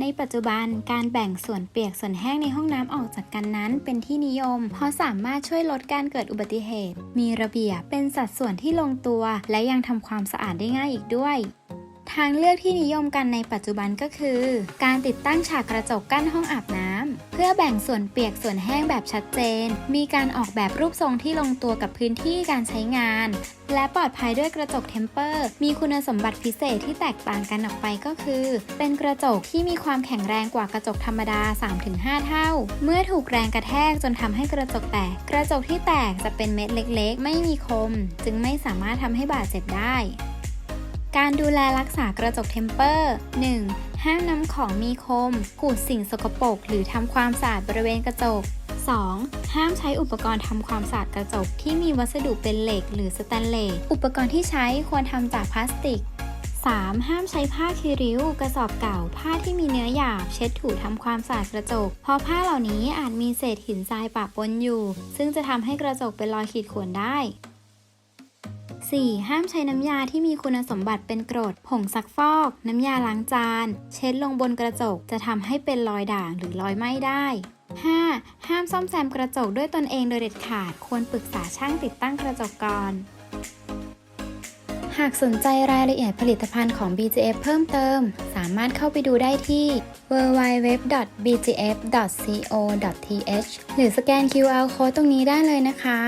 ในปัจจุบันการแบ่งส่วนเปียกส่วนแห้งในห้องน้ำออกจากกันนั้นเป็นที่นิยม เพราะสามารถช่วยลดการเกิดอุบัติเหตุ มีระเบียบเป็นสัดส่วนที่ลงตัว และยังทำความสะอาดได้ง่ายอีกด้วยทางเลือกที่นิยมกันในปัจจุบันก็คือ การติดตั้งฉากกระจกกั้นห้องอาบน้ำ เพื่อแบ่งส่วนเปียกส่วนแห้งแบบชัดเจน มีการออกแบบรูปทรงที่ลงตัวกับพื้นที่การใช้งาน และปลอดภัยด้วยกระจกเทมเปอร์ มีคุณสมบัติพิเศษที่แตกต่างกันออกไปก็คือ เป็นกระจกที่มีความแข็งแรงกว่ากระจกธรรมดา 3-5 เท่า เมื่อถูกแรงกระแทกจนทำให้กระจกแตก กระจกที่แตกจะเป็นเม็ดเล็ก ๆ ไม่มีคม จึงไม่สามารถทำให้บาดเจ็บได้ การดูแลรักษากระจกเทมเปอร์ 1. ห้ามนำของมีคมขูดสิ่งสกปรกหรือทำความสะอาดบริเวณกระจก 2. ห้ามใช้อุปกรณ์ทำความสะอาดกระจกที่มีวัสดุเป็นเหล็กหรือสแตนเลส อุปกรณ์ที่ใช้ควรทำจากพลาสติก 3. ห้ามใช้ผ้าคีริ้ว กระสอบเก่า ผ้าที่มีเนื้อหยาบ เช็ดถูทำความสะอาดกระจก เพราะผ้าเหล่านี้อาจมีเศษหินทรายปะปนอยู่ ซึ่งจะทำให้กระจกเป็นรอยขีดข่วนได้ 4. ห้ามใช้น้ำยาที่มีคุณสมบัติเป็นกรด ผงซักฟอก น้ำยาล้างจาน เช็ดลงบนกระจกจะทำให้เป็นรอยด่างหรือรอยไหม้ได้ 5. ห้ามซ่อมแซมกระจกด้วยตนเองโดยเด็ดขาด ควรปรึกษาช่างติดตั้งกระจกก่อน หากสนใจรายละเอียดผลิตภัณฑ์ของ BGF เพิ่มเติม สามารถเข้าไปดูได้ที่ www.bgf.co.th หรือสแกน QR code ตรงนี้ได้เลยนะคะ